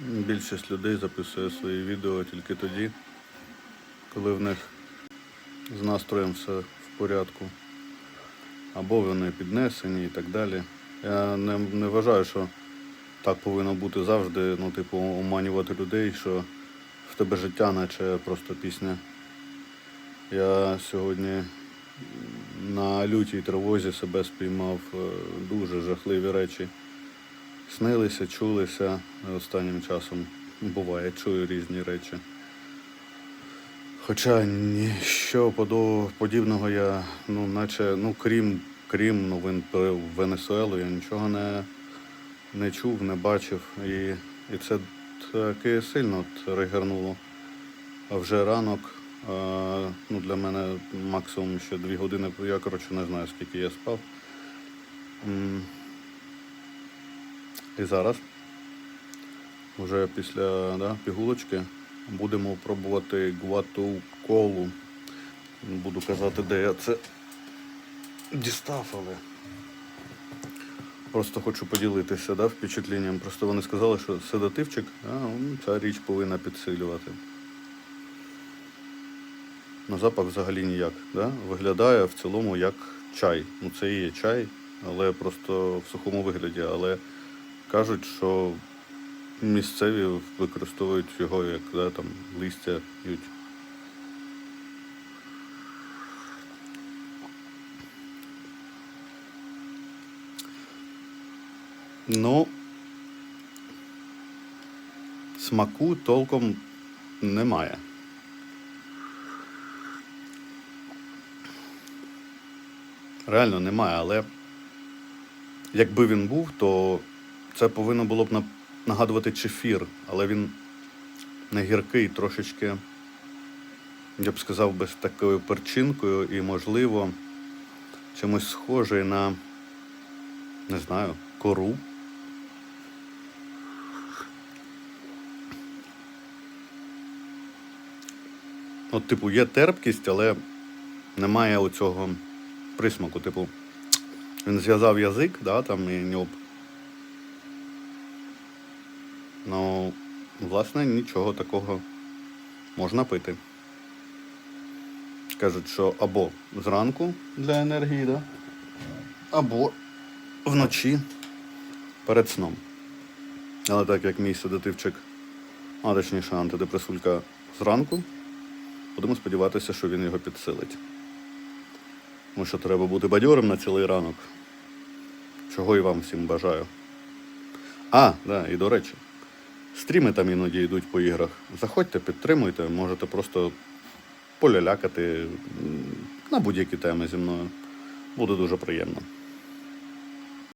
Більшість людей записує свої відео тільки тоді, коли в них з настроєм все в порядку. Або вони піднесені і так далі. Я не, не вважаю, що так повинно бути завжди, ну, типу, оманювати людей, що в тебе життя, наче просто пісня. Я сьогодні на лютій тривозі себе спіймав е, дуже жахливі речі. Снилися, чулися останнім часом. Буває, чую різні речі. Хоча нічого подібного я, ну, наче, ну, крім, крім новин про Венесуелу, я нічого не, не чув, не бачив. І, і це таки сильно от регернуло. А вже ранок, а, ну, для мене максимум ще дві години, я коротше не знаю, скільки я спав. І зараз, вже після да, пігулочки, будемо пробувати гуату колу. Буду казати, де я це дістав, але просто хочу поділитися да, впечатленням. Просто вони сказали, що седативчик, а, ну, ця річ повинна підсилювати. На запах взагалі ніяк. Да? Виглядає в цілому як чай. Ну, це і є чай, але просто в сухому вигляді. Але кажуть, що місцеві використовують його як да, там, листя п'ють. Ну, смаку толком немає. Реально немає, але якби він був, то це повинно було б нагадувати чефір, але він не гіркий, трошечки, я б сказав, би, з такою перчинкою і, можливо, чимось схожий на, не знаю, кору. От, типу, є терпкість, але немає оцього присмаку. Типу, він зв'язав язик, да, там і ньоб. Ну, власне, нічого такого можна пити. Кажуть, що або зранку для енергії, да? або вночі перед сном. Але так як мій седативчик, а точніше антидепресулька зранку, будемо сподіватися, що він його підсилить. Тому що треба бути бадьорим на цілий ранок. Чого і вам всім бажаю. А, да, і до речі, стріми там іноді йдуть по іграх. Заходьте, підтримуйте, можете просто полялякати на будь-які теми зі мною. Буде дуже приємно.